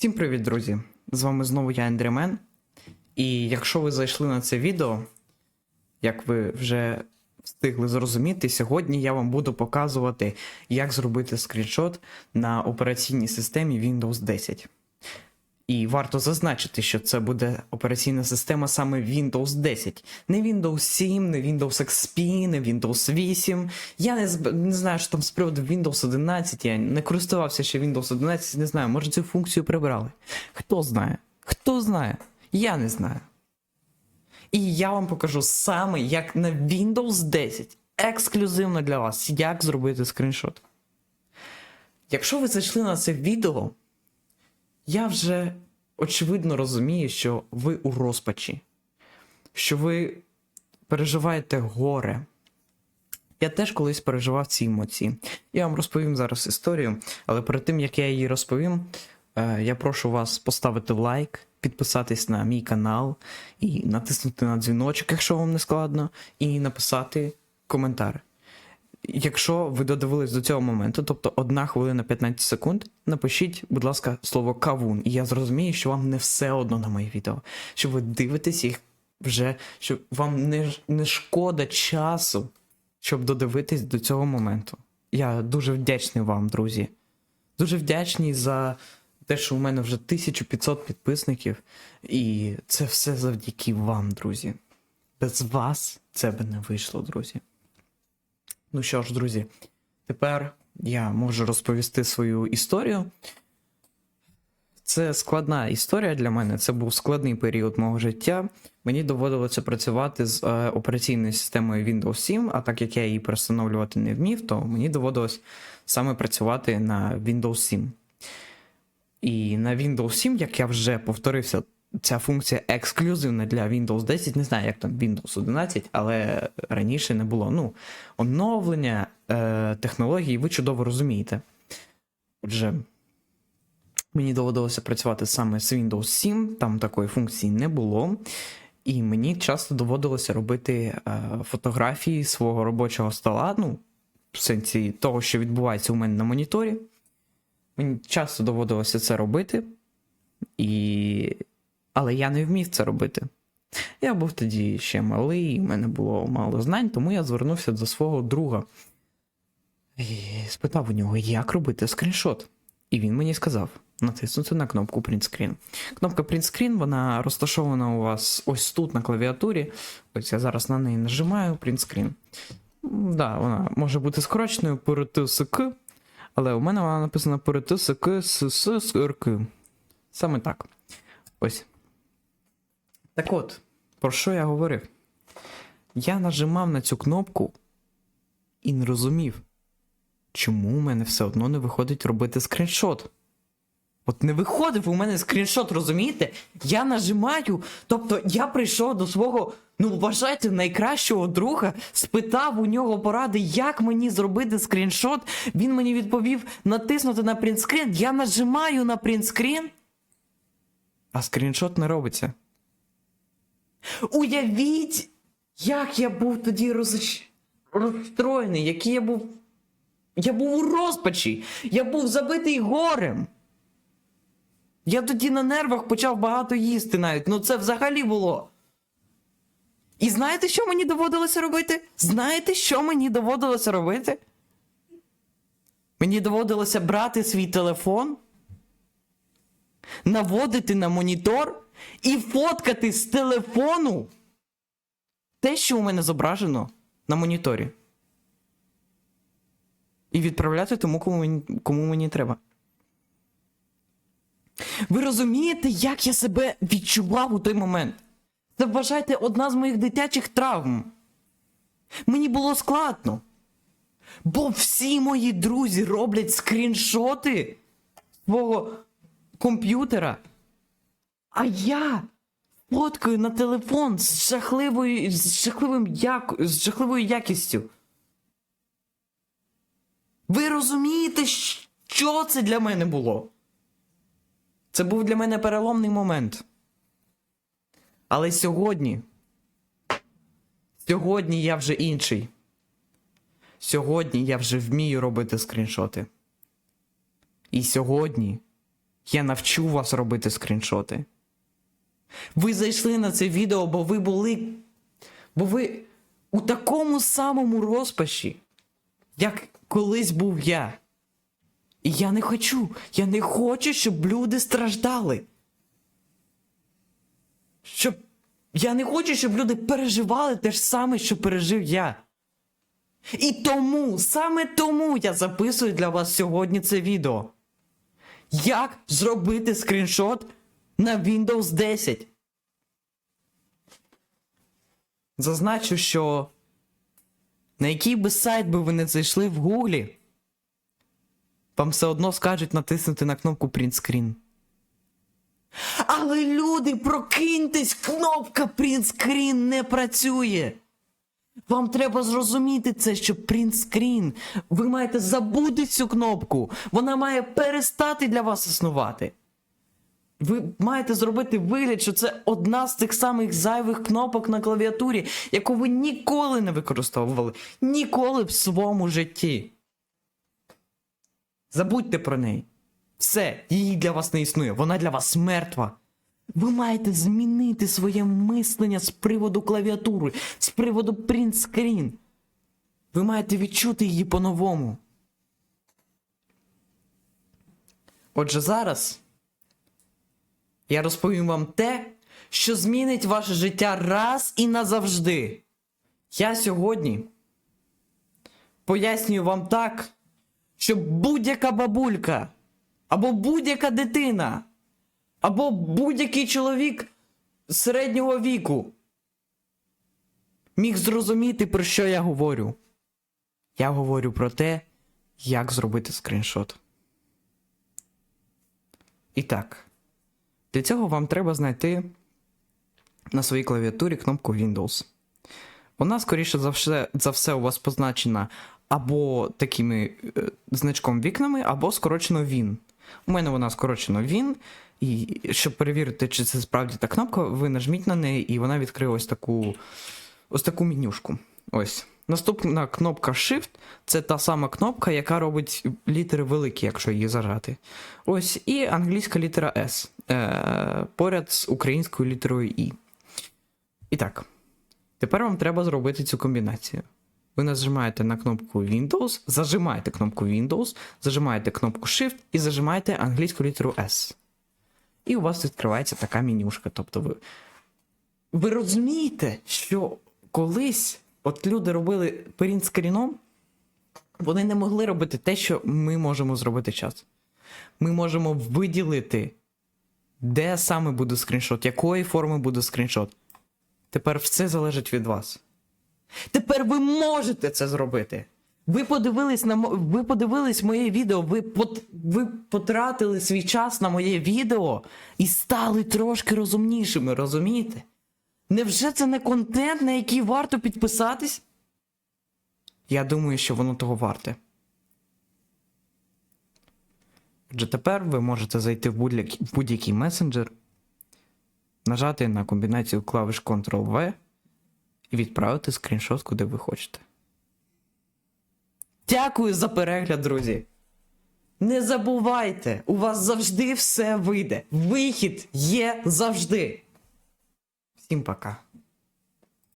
Всім привіт, друзі! З вами знову я Ендермен. І якщо ви зайшли на це відео, як ви вже встигли зрозуміти, сьогодні я вам буду показувати, як зробити скріншот на операційній системі Windows 10. І варто зазначити, що це буде операційна система саме Windows 10. Не Windows 7, не Windows XP, не Windows 8. Я не, не знаю, що там з приводу Windows 11. Я не користувався ще Windows 11, не знаю, може цю функцію прибрали. Хто знає? Хто знає? Я не знаю. І я вам покажу саме, як на Windows 10 ексклюзивно для вас, як зробити скріншот. Якщо ви зайшли на це відео, я вже очевидно розумію, що ви у розпачі, що ви переживаєте горе. Я теж колись переживав ці емоції. Я вам розповім зараз історію, але перед тим як я її розповім, е, я прошу вас поставити лайк, підписатись на мій канал і натиснути на дзвіночок, якщо вам не складно, і написати коментар. Якщо ви додивились до цього моменту, тобто 1 хвилина 15 секунд, напишіть, будь ласка, слово кавун, і я зрозумію, що вам не все одно на мої відео, що ви дивитесь їх вже, що вам не, не шкода часу, щоб додивитись до цього моменту. Я дуже вдячний вам, друзі. Дуже вдячний за те, що у мене вже 1500 підписників, і це все завдяки вам, друзі. Без вас це би не вийшло, друзі. Ну що ж, друзі, тепер я можу розповісти свою історію. Це складна історія для мене. Це був складний період мого життя. Мені доводилося працювати з е, операційною системою Windows 7, а так як я її перестановлювати не вмів, то мені доводилось саме працювати на Windows 7. І на Windows 7, як я вже повторився, ця функція ексклюзивна для Windows 10. Не знаю, як там Windows 11, але раніше не було. Ну, оновлення е, технологій, ви чудово розумієте. Отже, мені доводилося працювати саме з Windows 7, там такої функції не було. І мені часто доводилося робити е, фотографії свого робочого стола, ну, в сенсі того, що відбувається у мене на моніторі. Мені часто доводилося це робити, і... але я не вмів це робити. Я був тоді ще малий, в мене було мало знань, тому я звернувся до свого друга і спитав у нього, як робити скріншот. І він мені сказав: натиснути на кнопку Print Screen. Кнопка Print Screen, вона розташована у вас ось тут на клавіатурі. Ось я зараз на неї нажимаю Print Screen. Да, вона може бути скороченою ПРТСК, але у мене вона написана ПРТСК СССРК. Саме так. Ось. Так от, про що я говорив? Я нажимав на цю кнопку і не розумів, чому у мене все одно не виходить робити скріншот. От не виходив у мене скріншот, розумієте? Я нажимаю, тобто я прийшов до свого, ну вважайте, найкращого друга, спитав у нього поради, як мені зробити скріншот. Він мені відповів натиснути на принтскрін. Я нажимаю на принтскрін, а скріншот не робиться. Уявіть, як я був тоді розоч... розстроєний, який я був. Я був у розпачі, я був забитий горем. Я тоді на нервах почав багато їсти навіть. Ну це взагалі було. І знаєте, що мені доводилося робити? Знаєте, що мені доводилося робити? Мені доводилося брати свій телефон, наводити на монітор і фоткати з телефону те, що у мене зображено на моніторі. І відправляти тому, кому кому мені треба. Ви розумієте, як я себе відчував у той момент? Це вважайте одна з моїх дитячих травм. Мені було складно. Бо всі мої друзі роблять скріншоти свого комп'ютера. А я фоткаю на телефон з жахливою, з жахливим як, з жахливою якістю. Ви розумієте, що це для мене було? Це був для мене переломний момент. Але сьогодні. Сьогодні я вже інший. Сьогодні я вже вмію робити скріншоти. І сьогодні Я навчу вас робити скріншоти. Ви зайшли на це відео, бо ви були. Бо ви у такому самому розпачі, як колись був я. І я не хочу. Я не хочу, щоб люди страждали. Щоб. Я не хочу, щоб люди переживали те ж саме, що пережив я. І тому, саме тому я записую для вас сьогодні це відео. Як зробити скріншот на Windows 10? Зазначу, що на який би сайт би ви не зайшли в Гуглі, вам все одно скажуть натиснути на кнопку Print Screen. Але люди, прокиньтесь, кнопка Print Screen не працює. Вам треба зрозуміти це, що Print Screen. Ви маєте забути цю кнопку. Вона має перестати для вас існувати. Ви маєте зробити вигляд, що це одна з тих самих зайвих кнопок на клавіатурі, яку ви ніколи не використовували. Ніколи в своєму житті. Забудьте про неї. Все, її для вас не існує, вона для вас мертва. Ви маєте змінити своє мислення з приводу клавіатури, з приводу print screen. Ви маєте відчути її по-новому. Отже, зараз я розповім вам те, що змінить ваше життя раз і назавжди. Я сьогодні пояснюю вам так, щоб будь-яка бабулька або будь-яка дитина, або будь-який чоловік середнього віку міг зрозуміти, про що я говорю. Я говорю про те, як зробити скріншот. І так, для цього вам треба знайти на своїй клавіатурі кнопку Windows. Вона, скоріше за все, за все у вас позначена або такими е, значком вікнами, або скорочено Win. У мене вона скорочено Win, і щоб перевірити, чи це справді та кнопка, ви нажміть на неї, і вона відкриє ось таку, ось таку менюшку. Ось. Наступна кнопка Shift це та сама кнопка, яка робить літери великі, якщо її зажати. Ось і англійська літера S е, поряд з українською літерою І. І так, тепер вам треба зробити цю комбінацію. Ви нажимаєте на кнопку Windows, зажимаєте кнопку Windows, зажимаєте кнопку Shift і зажимаєте англійську літеру S. І у вас відкривається така менюшка. Тобто ви, ви розумієте, що колись от люди робили скріном, вони не могли робити те, що ми можемо зробити час. Ми можемо виділити, де саме буде скріншот, якої форми буде скріншот. Тепер все залежить від вас. Тепер ви можете це зробити. Ви подивились на ви подивились моє відео, ви, пот, ви потратили свій час на моє відео і стали трошки розумнішими, розумієте? Невже це не контент, на який варто підписатись? Я думаю, що воно того варте. Отже, тепер ви можете зайти в будь-який, месенджер, нажати на комбінацію клавиш Ctrl-V і відправити скріншот, куди ви хочете. Дякую за перегляд, друзі. Не забувайте, у вас завжди все вийде. Вихід є завжди. Всім пока.